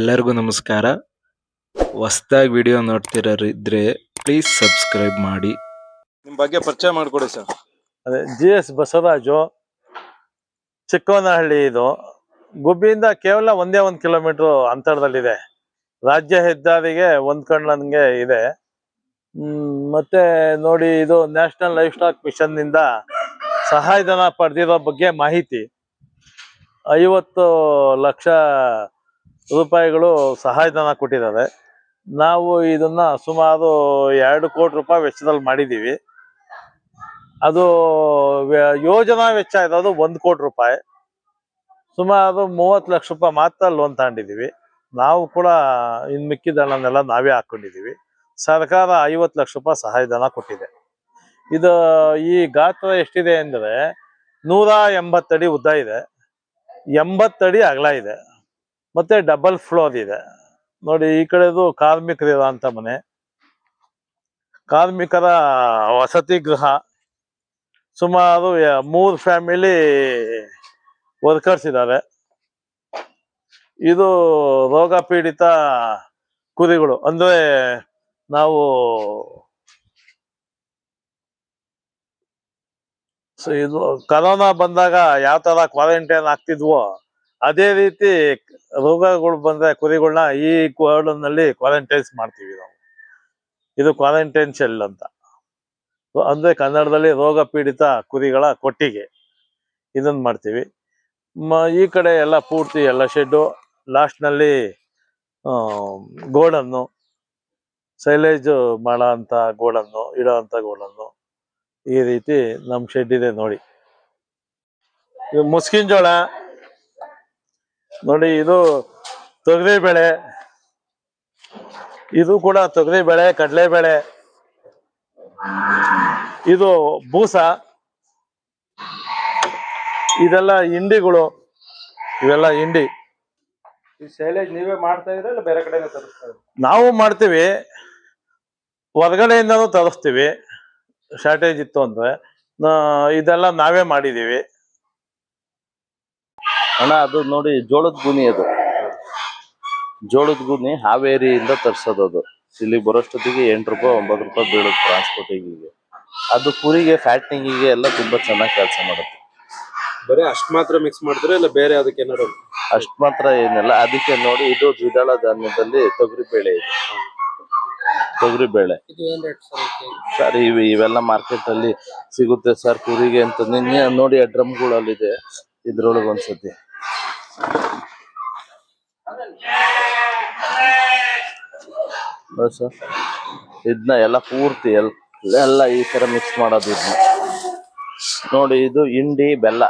ಎಲ್ಲರಿಗೂ ನಮಸ್ಕಾರ. ಹೊಸ್ದಾಗಿ ವಿಡಿಯೋ ನೋಡ್ತಿರೋರಿದ್ರೆ ಪ್ಲೀಸ್ ಸಬ್ಸ್ಕ್ರೈಬ್ ಮಾಡಿ. ನಿಮ್ಮ ಬಗ್ಗೆ ಪರಿಚಯ ಮಾಡಿಕೊಡಿ ಸರ್. ಅದೇ ಜಿ ಎಸ್ ಬಸವರಾಜು ಚಿಕ್ಕವನಹಳ್ಳಿ ಇದು. ಗುಬ್ಬಿಯಿಂದ ಕೇವಲ ಒಂದೇ ಒಂದು ಕಿಲೋಮೀಟರ್ ಅಂತರದಲ್ಲಿದೆ. ರಾಜ್ಯ ಹೆದ್ದಾರಿಗೆ ಹೊಂದ್ಕೊಂಡಂಗೆ ಇದೆ. ಹ್ಮ್, ಮತ್ತೆ ನೋಡಿ ಇದು ನ್ಯಾಷನಲ್ ಲೈಫ್ ಸ್ಟಾಕ್ ಮಿಷನ್ನಿಂದ ಸಹಾಯಧನ ಪಡೆದಿರೋ ಬಗ್ಗೆ ಮಾಹಿತಿ. ಐವತ್ತು ಲಕ್ಷ ರೂಪಾಯಿಗಳು ಸಹಾಯಧನ ಕೊಟ್ಟಿದ್ದಾರೆ. ನಾವು ಇದನ್ನ ಸುಮಾರು ಎರಡು ಕೋಟಿ ರೂಪಾಯಿ ವೆಚ್ಚದಲ್ಲಿ ಮಾಡಿದ್ದೀವಿ. ಅದು ಯೋಜನಾ ವೆಚ್ಚ ಇರೋದು ಒಂದು ಕೋಟಿ ರೂಪಾಯಿ. ಸುಮಾರು ಮೂವತ್ತು ಲಕ್ಷ ರೂಪಾಯಿ ಮಾತ್ರ ಲೋನ್ ತಗೊಂಡಿದ್ದೀವಿ. ನಾವು ಕೂಡ ಇನ್ ಮಿಕ್ಕಿದನ್ನೆಲ್ಲ ನಾವೇ ಹಾಕೊಂಡಿದ್ದೀವಿ. ಸರ್ಕಾರ ಐವತ್ತು ಲಕ್ಷ ರೂಪಾಯಿ ಸಹಾಯಧನ ಕೊಟ್ಟಿದೆ. ಇದು ಈ ಗಾತ್ರ ಎಷ್ಟಿದೆ ಅಂದ್ರೆ ನೂರ ಎಂಬತ್ತಡಿ ಉದ್ದ ಇದೆ. ಎಂಬತ್ತಡಿ ಅಗಲ ಇದೆ. ಮತ್ತೆ ಡಬಲ್ ಫ್ಲೋರ್ ಇದೆ. ನೋಡಿ, ಈ ಕಡೆದು ಕಾರ್ಮಿಕರಿರೋಂಥ ಮನೆ. ಕಾರ್ಮಿಕರ ವಸತಿ ಗೃಹ. ಸುಮಾರು ಮೂರು ಫ್ಯಾಮಿಲಿ ವರ್ಕರ್ಸ್ ಇದ್ದಾರೆ ಇದು ರೋಗ ಪೀಡಿತ ಕುರಿಗಳು. ಅಂದ್ರೆ ನಾವು ಇದು, ಕರೋನಾ ಬಂದಾಗ ಯಾವ ತರ ಕ್ವಾರಂಟೈನ್ ಆಗ್ತಿದ್ವೋ ಅದೇ ರೀತಿ ರೋಗಗಳು ಬಂದ್ರೆ ಕುರಿಗಳನ್ನ ಈ ನಲ್ಲಿ ಕ್ವಾರಂಟೈನ್ಸ್ ಮಾಡ್ತೀವಿ ನಾವು. ಇದು ಕ್ವಾರಂಟೈನ್ ಶೆಲ್ ಅಂತ. ಅಂದ್ರೆ ಕನ್ನಡದಲ್ಲಿ ರೋಗ ಪೀಡಿತ ಕುರಿಗಳ ಕೊಟ್ಟಿಗೆ. ಇದನ್ನ ಮಾಡ್ತೀವಿ. ಈ ಕಡೆ ಎಲ್ಲ ಪೂರ್ತಿ ಎಲ್ಲ ಶೆಡ್ಡು ಲಾಸ್ಟ್ನಲ್ಲಿ ಗೋಡನ್ನು ಸೈಲೇಜ್ ಮಾಡೋ ಅಂತ ಗೋಡನ್ನು ಇಡೋ ಅಂತ ಗೋಡನ್ನು ಈ ರೀತಿ ನಮ್ಮ ಶೆಡ್ ಇದೆ ನೋಡಿ. ಮುಸ್ಕಿನ್ ಜೋಳ. ನೋಡಿ ಇದು ತೊಗರಿ ಬೆಳೆ. ಇದು ಕೂಡ ತೊಗರಿ ಬೆಳೆ ಕಡಲೆ ಬೆಳೆ. ಇದು ಬೂಸ. ಇದೆಲ್ಲ ಹಿಂಡಿಗಳು. ಇವೆಲ್ಲ ಹಿಂಡಿ. ಈ ಶೈಲೇಜ್ ನೀವೇ ಮಾಡ್ತಾ ಇದ್ರೆ ಇಲ್ಲ ಬೇರೆ ಕಡೆನೇ ತರಿಸ್ತಾರೆ ನಾವು ಮಾಡ್ತೀವಿ. ಹೊರಗಡೆಯಿಂದನೂ ತರಿಸ್ತೀವಿ. ಶಾರ್ಟೇಜ್ ಇತ್ತು ಅಂದ್ರೆ. ಇದೆಲ್ಲ ನಾವೇ ಮಾಡಿದೀವಿ ಅಣ್ಣ ಅದು ನೋಡಿ ಜೋಳದ ಗುಣಿ ಅದು. ಜೋಳದ ಗುಣಿ ಹಾವೇರಿಯಿಂದ ತರ್ಸೋದು ಅದು. ಇಲ್ಲಿ ಬರೋಷ್ಟೊತ್ತಿಗೆ ಎಂಟು ರೂಪಾಯಿ ಒಂಬತ್ತು ರೂಪಾಯಿ ಬೀಳುತ್ತೆ ಟ್ರಾನ್ಸ್ಪೋರ್ಟಿಂಗಿಗೆ ಅದು ಕುರಿಗೆ ಫ್ಯಾಟ್ನಿಂಗಿಗೆ ಎಲ್ಲ ತುಂಬಾ ಚೆನ್ನಾಗಿ ಕೆಲಸ ಮಾಡುತ್ತೆ. ಬರೀ ಅಷ್ಟು ಮಾತ್ರ ಮಿಕ್ಸ್ ಮಾಡಿದ್ರೆ ಇಲ್ಲ ಬೇರೆ ಅದಕ್ಕೆ ಏನಾದ್ರು? ಅಷ್ಟು ಮಾತ್ರ ಏನಿಲ್ಲ. ಅದಕ್ಕೆ ನೋಡಿ ಇದು ದ್ವಿದಳ ಧಾನ್ಯದಲ್ಲಿ ತೊಗರಿ ಬೇಳೆ ಇದೆ. ತೊಗರಿ ಬೇಳೆ. ಸರ್ ಇವು ಇವೆಲ್ಲ ಮಾರ್ಕೆಟ್ ಅಲ್ಲಿ ಸಿಗುತ್ತೆ ಸರ್ ಕುರಿಗೆ ಅಂತ. ನಿನ್ನೆ ನೋಡಿ ಆ ಡ್ರಮ್ಗಳಲ್ಲಿದೆ ಇದ್ರೊಳಗೆ ಒಂದ್ಸತಿ ಇದನ್ನ ಎಲ್ಲ ಪೂರ್ತಿ ಎಲ್ ಎಲ್ಲ ಈ ತರ ಮಿಕ್ಸ್ ಮಾಡೋದು ಇದನ್ನ ನೋಡಿ, ಇದು ಹಿಂಡಿ, ಬೆಲ್ಲ.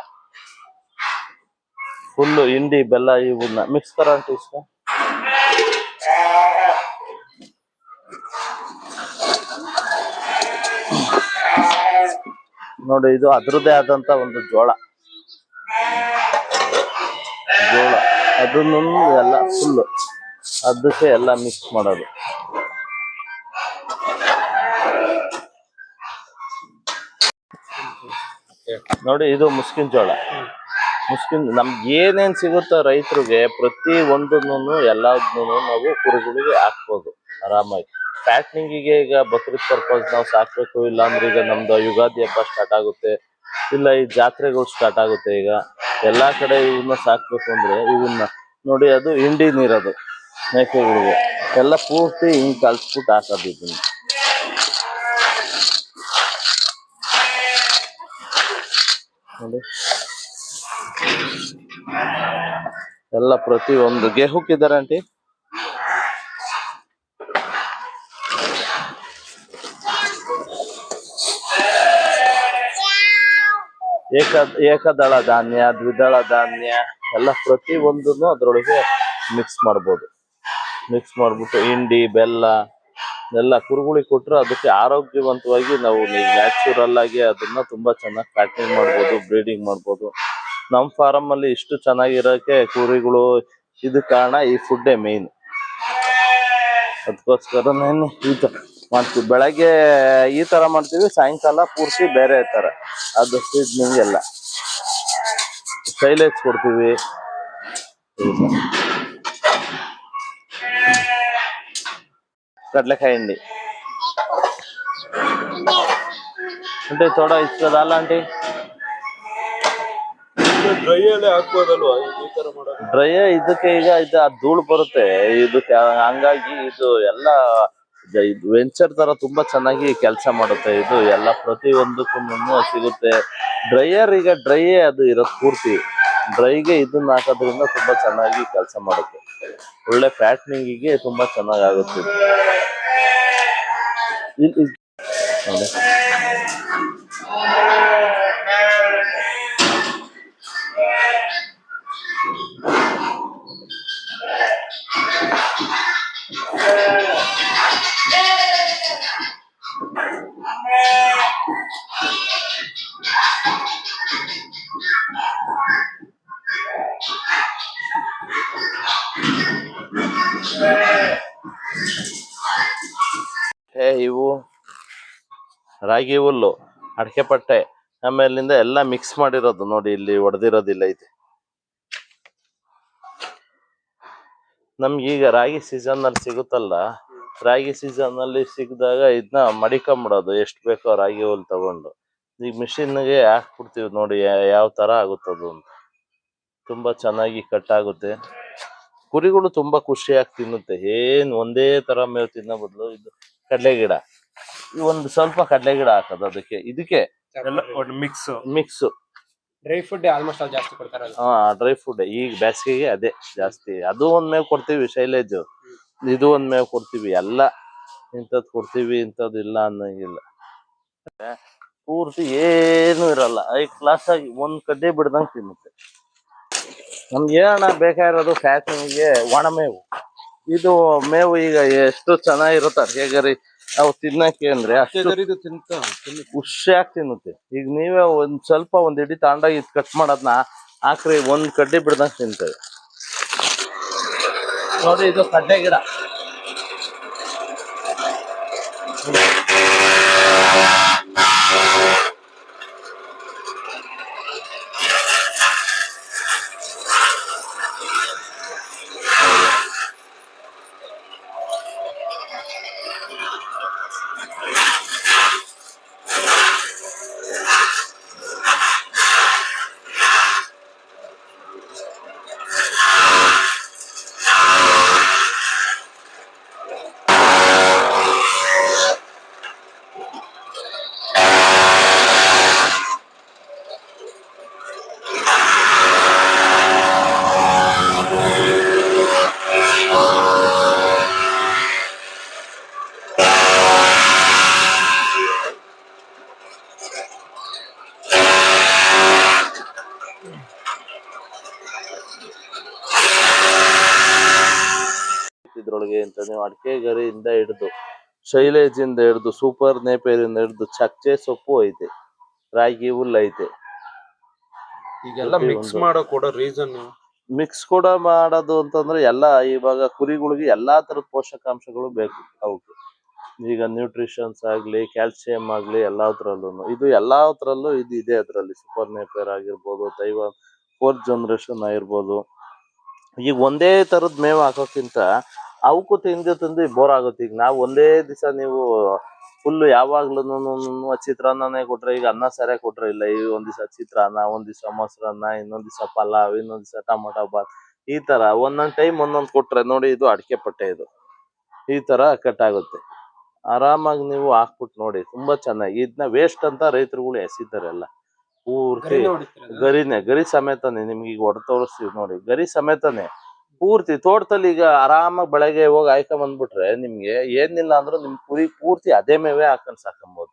ಫುಲ್ಲು ಹಿಂಡಿ, ಬೆಲ್ಲ ಇವನ್ನ. ಮಿಕ್ಸ್ ಕರಂಟ್ ಇಷ್ಟ? ನೋಡಿ, ಇದು ಅದರದ್ದೇ ಆದಂತ ಒಂದು ಜೋಳ. ಜೋಳ. ಅದನ್ನು ಎಲ್ಲ ಫುಲ್ ಅದಕ್ಕೆ ಎಲ್ಲ ಮಿಕ್ಸ್ ಮಾಡೋದು. ನೋಡಿ, ಇದು ಮುಸ್ಕಿನ್ ಜೋಳ. ಮುಸ್ಕಿನ್, ನಮ್ಗೆ ಏನೇನ್ ಸಿಗುತ್ತೋ ರೈತರಿಗೆ ಪ್ರತಿ ಒಂದನ್ನು, ಎಲ್ಲದನ್ನು ನಾವು ಕುರಿಗಳಿಗೆ ಹಾಕ್ಬೋದು ಆರಾಮಾಗಿ. ಫ್ಯಾಟ್ನಿಂಗಿಗೆ ಈಗ ಬಕ್ರೀದ್ ಪರ್ಪಸ್ ನಾವು ಸಾಕ್ಬೇಕು, ಇಲ್ಲಾಂದ್ರೆ ಈಗ ನಮ್ದು ಯುಗಾದಿ ಹಬ್ಬ ಸ್ಟಾರ್ಟ್ ಆಗುತ್ತೆ. ಇಲ್ಲ, ಈ ಜಾತ್ರೆಗಳು ಸ್ಟಾರ್ಟ್ ಆಗುತ್ತೆ ಈಗ. ಎಲ್ಲಾ ಕಡೆ ಇವನ್ನ ಸಾಕ್ಬೇಕು ಅಂದ್ರೆ ಇವನ್ನ ನೋಡಿ, ಅದು ಹಿಂಡಿ ನೀರದು ಮೇಕೆಗಳಿಗೆ. ಎಲ್ಲ ಪೂರ್ತಿ ಹಿಂಗ್ ಕಲ್ಸ್ಬಿಟ್ಟು ಹಾಕೋದು ಇದನ್ನ ನೋಡಿ. ಎಲ್ಲ ಪ್ರತಿ ಒಂದು ಗೆಹುಕ್ಕಿದ್ದಾರೆ ಏಕ, ಏಕದಳ ಧಾನ್ಯ, ದ್ವಿದಳ ಧಾನ್ಯ, ಎಲ್ಲ ಪ್ರತಿ ಒಂದನ್ನು ಅದರೊಳಗೆ ಮಿಕ್ಸ್ ಮಾಡ್ಬೋದು. ಮಿಕ್ಸ್ ಮಾಡ್ಬಿಟ್ಟು ಹಿಂಡಿ, ಬೆಲ್ಲ, ಎಲ್ಲ ಕುರುಗುಳಿ ಕೊಟ್ಟರೆ ಅದಕ್ಕೆ ಆರೋಗ್ಯವಂತವಾಗಿ ನಾವು ನ್ಯಾಚುರಲ್ ಆಗಿ ಅದನ್ನ ತುಂಬಾ ಚೆನ್ನಾಗಿ ಪ್ಯಾಕಿಂಗ್ ಮಾಡ್ಬೋದು ಬ್ರೀಡಿಂಗ್ ಮಾಡ್ಬೋದು. ನಮ್ಮ ಫಾರಂ ಅಲ್ಲಿ ಇಷ್ಟು ಚೆನ್ನಾಗಿರೋಕೆ ಕುರಿಗಳು ಇದು ಕಾರಣ ಈ ಫುಡ್ಡೇ ಮೇನ್ ಅದಕ್ಕೋಸ್ಕರ ಈ ತರ ಮಾಡ್ತೀವಿ ಬೆಳಗ್ಗೆ ಈ ತರ ಮಾಡ್ತೀವಿ ಸಾಯಂಕಾಲ ಪೂರ್ತಿ ಬೇರೆ ತರ. ಅದು ಸೀಸನಿಂಗ್ ಎಲ್ಲ ಸೈಲೇಜ್ ಕೊಡ್ತೀವಿ. ಕಡ್ಲೆಕಾಯಿ ಹಿಂಡಿ. అంటే ತೋಡ ಇಷ್ಟದ ಅಲ್ಲ ಆಂಟಿ? ಡ್ರೈ ಇದಕ್ಕೆ ಈಗ ಇದು ಧೂಳು ಬರುತ್ತೆ. ಇದಕ್ಕೆ ಹಂಗಾಗಿ ಇದು ಎಲ್ಲ ವೆಂಚರ್ ತರ ತುಂಬಾ ಚೆನ್ನಾಗಿ ಕೆಲಸ ಮಾಡುತ್ತೆ. ಇದು ಎಲ್ಲ ಪ್ರತಿಯೊಂದಕ್ಕೂ ಸಿಗುತ್ತೆ. ಡ್ರೈಯರ್ ಈಗ ಡ್ರೈಯೇ ಅದು ಇರೋದು ಪೂರ್ತಿ. ಡ್ರೈಗೆ ಇದನ್ನ ಹಾಕೋದ್ರಿಂದ ತುಂಬಾ ಚೆನ್ನಾಗಿ ಕೆಲಸ ಮಾಡುತ್ತೆ. ಒಳ್ಳೆ ಫ್ಯಾಟ್ನಿಂಗಿಗೆ ತುಂಬಾ ಚೆನ್ನಾಗಿ ಆಗುತ್ತೆ. ರಾಗಿ ಹುಲ್ಲು, ಅಡಕೆ ಪಟ್ಟೆ, ಆಮೇಲಿಂದ ಎಲ್ಲ ಮಿಕ್ಸ್ ಮಾಡಿರೋದು ನೋಡಿ ಇಲ್ಲಿ ಒಡೆದಿರೋದಿಲ್ಲ ಇದೆ. ನಮ್ಗೀಗ ರಾಗಿ ಸೀಸನ್ ಅಲ್ಲಿ ಸಿಗುತ್ತಲ್ಲ, ರಾಗಿ ಸೀಸನ್ ಅಲ್ಲಿ ಸಿಕ್ಕಿದಾಗ ಇದನ್ನ ಮಡಿಕೊಂಬಿಡೋದು, ಎಷ್ಟು ಬೇಕೋ ರಾಗಿ ಹುಲ್ಲು ತಗೊಂಡು. ಈಗ ಮಿಷಿನ್ಗೆ ಹಾಕ್ಬಿಡ್ತೀವಿ ನೋಡಿ ಯಾವ ತರ ಆಗುತ್ತದು ಅಂತ. ತುಂಬಾ ಚೆನ್ನಾಗಿ ಕಟ್ ಆಗುತ್ತೆ. ಕುರಿಗಳು ತುಂಬಾ ಖುಷಿಯಾಗಿ ತಿನ್ನುತ್ತೆ, ಏನು ಒಂದೇ ತರ ಮೇವು ತಿನ್ನೋ ಬದಲು ಇದು ಕಡಲೆ ಗಿಡ ಒಂದು ಸ್ವಲ್ಪ ಕಡಲೆ ಗಿಡ ಹಾಕೋದು ಅದಕ್ಕೆ. ಇದಕ್ಕೆ ಎಲ್ಲ ಒಟ್ಟು mix mix dry food almost ಅಲ್ಲಿ ಜಾಸ್ತಿ ಕೊಡ್ತಾರಲ್ಲ ಹಾ ಡ್ರೈ ಫುಡ್ ಈಗ ಬೇಸಿಗೆಗೆ ಅದೇ ಜಾಸ್ತಿ. ಅದು ಒಂದ್ ಮೇವು ಕೊಡ್ತೀವಿ ಶೈಲೇಜ್. ಇದು ಒಂದ್ ಮೇವು ಕೊಡ್ತೀವಿ. ಎಲ್ಲ ಇಂಥದ್ ಕೊಡ್ತೀವಿ ಇಂಥದ್ ಇಲ್ಲ ಅನ್ನಂಗಿಲ್ಲ. ಪೂರ್ತಿ ಏನು ಇರಲ್ಲ. ಐ ಕ್ಲಾಸ್ ಆಗಿ ಒಂದ್ ಕಡ್ಡೆ ಬಿಡ್ದಂಗ್ ತಿನ್ನುತ್ತೆ. ನಮ್ಗೆ ಏನಣ್ಣ ಬೇಕಾಗಿರೋದು ಫ್ಯಾಷನ್ಗೆ ಒಣ ಮೇವು. ಇದು ಮೇವು ಈಗ ಎಷ್ಟು ಚೆನ್ನಾಗಿರುತ್ತೆ ಅಡ್ಗೆಗರಿ ಅವು ತಿನ್ನಕ್ಕೆ ಅಂದ್ರೆ ಅಷ್ಟು ತಿಂತ ಖುಷಿಯಾಗಿ ತಿನ್ನುತ್ತೆ. ಈಗ ನೀವೇ ಒಂದ್ ಸ್ವಲ್ಪ ಒಂದ್ ಇಡಿ ತಾಂಡಾಗಿ ಇದ್ ಕಟ್ ಮಾಡೋದ್ನ ಹಾಕ್ರಿ ಒಂದ್ ಕಡ್ಡಿ ಬಿಡ್ದಂಗೆ ತಿಂತೇವೆ ನೋಡಿ ಇದು ಕಡ್ಡೆ ಗಿಡ. ಅಂತ ನೀವು ಅಡಿಕೆ ಗರಿಯಿಂದ ಹಿಡಿದು ಶೈಲೇಜ್ ಇಂದ ಹಿಡಿದು ಸೂಪರ್ ನೇಪೇರ್ ಇಂದ ಹಿಡಿದು ಚಕ್ಕೆ ಸೊಪ್ಪು ಐತೆ ರಾಗಿ ಹುಲ್ಲು ಐತೆ. ಈಗೆಲ್ಲ ಮಿಕ್ಸ್ ಮಾಡೋ ಕೂಡ ರೀಸನ್ ಮಿಕ್ಸ್ ಕೂಡ ಮಾಡೋದು ಅಂತಂದ್ರೆ ಎಲ್ಲ ಇವಾಗ ಕುರಿಗಳಿಗೆ ಎಲ್ಲಾ ತರದ ಪೋಷಕಾಂಶಗಳು ಬೇಕು ಅವಕ್ಕೆ ಈಗ ನ್ಯೂಟ್ರಿಷನ್ಸ್ ಆಗ್ಲಿ ಕ್ಯಾಲ್ಸಿಯಂ ಆಗ್ಲಿ ಎಲ್ಲಾದ್ರಲ್ಲೂ ಇದು ಎಲ್ಲಾದ್ರಲ್ಲೂ ಇದು ಇದೆ ಅದರಲ್ಲಿ. ಸೂಪರ್ ನೇಪೇರ್ ಆಗಿರ್ಬೋದು ತೈವಾನ್ ಫೋರ್ತ್ ಜನರೇಷನ್ ಆಗಿರ್ಬೋದು. ಈಗ ಒಂದೇ ತರದ್ ಮೇವು ಹಾಕೋಕ್ಕಿಂತ ಅವಕ್ಕೂ ತಿಂದು ತಿಂದು ಬೋರ್ ಆಗುತ್ತೆ. ಈಗ ನಾವು ಒಂದೇ ದಿವಸ ನೀವು ಫುಲ್ ಯಾವಾಗ್ಲೂ ಚಿತ್ರಾನ್ನನೇ ಕೊಟ್ರೆ ಈಗ ಅನ್ನ ಸರಿಯಾಗಿ ಕೊಟ್ರೆ ಇಲ್ಲ. ಈ ಒಂದ್ ದಿವಸ ಚಿತ್ರಾನ್ನ ಒಂದ್ ದಿವಸ ಮೊಸರನ್ನ ಇನ್ನೊಂದ್ ದಿವಸ ಪಲಾವ್ ಇನ್ನೊಂದ್ ದಿವಸ ಟೊಮೊಟೊ ಬಾತ್ ಈ ತರ ಒಂದೊಂದ್ ಟೈಮ್ ಒಂದೊಂದ್ ಕೊಟ್ರೆ ನೋಡಿ ಇದು ಅಡಿಕೆ ಪಟ್ಟೆ ಇದು. ಈ ತರ ಕಟ್ ಆಗುತ್ತೆ ಆರಾಮಾಗಿ ನೀವು ಹಾಕ್ಬಿಟ್ ನೋಡಿ ತುಂಬಾ ಚೆನ್ನಾಗಿ. ಇದನ್ನ ವೇಸ್ಟ್ ಅಂತ ರೈತರುಗಳು ಎಸಿತಾರೆ ಎಲ್ಲ ಪೂರ್ತಿ ಗರಿನೇ ಗರಿ ಸಮೇತನೇ. ನಿಮ್ಗೆ ಈಗ ಹೊಡೆ ತೋರಿಸ್ತೀವಿ ನೋಡಿ. ಗರಿ ಸಮೇತನೇ. ಪೂರ್ತಿ ತೋಟದಲ್ಲಿ ಈಗ ಆರಾಮಾಗಿ ಬೆಳಗ್ಗೆ ಹೋಗಿ ಆಯ್ಕೊಂಡ್ ಬಂದ್ಬಿಟ್ರೆ ನಿಮ್ಗೆ ಏನಿಲ್ಲ ಅಂದ್ರು ನಿಮ್ ಕುರಿ ಪೂರ್ತಿ ಅದೇ ಮೇವೇ ಹಾಕೊಂಡ್ ಸಾಕೊಂಬೋದು.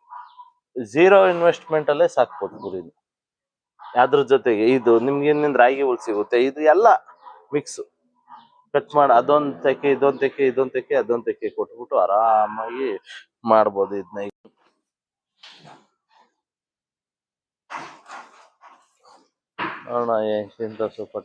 ಝೀರೋ ಇನ್ವೆಸ್ಟ್ಮೆಂಟ್ ಅಲ್ಲೇ ಸಾಕ್ಬೋದು ಕುರಿನ. ಅದ್ರ ಜೊತೆಗೆ ಇದು ನಿಮ್ಗೆ ಇನ್ನಿಂದ ರಾಗಿ ಹುಲ್ ಸಿಗುತ್ತೆ, ಇದು ಎಲ್ಲ ಮಿಕ್ಸ್ ಕಟ್ ಮಾಡಿ, ಅದೊಂದ್ ತೆಕ್ಕೆ, ಇದೊಂದ್ ತೆಕ್ಕೆ ಇದೊಂದ್ ತೆಕ್ಕೆ, ಅದೊಂದ್ ತೆಕ್ಕೆ ಕೊಟ್ಬಿಟ್ಟು ಆರಾಮಾಗಿ ಮಾಡ್ಬೋದು ಇದನ್ನ ನೋಡೋಣ ಎಂತ ಸೂಪರ್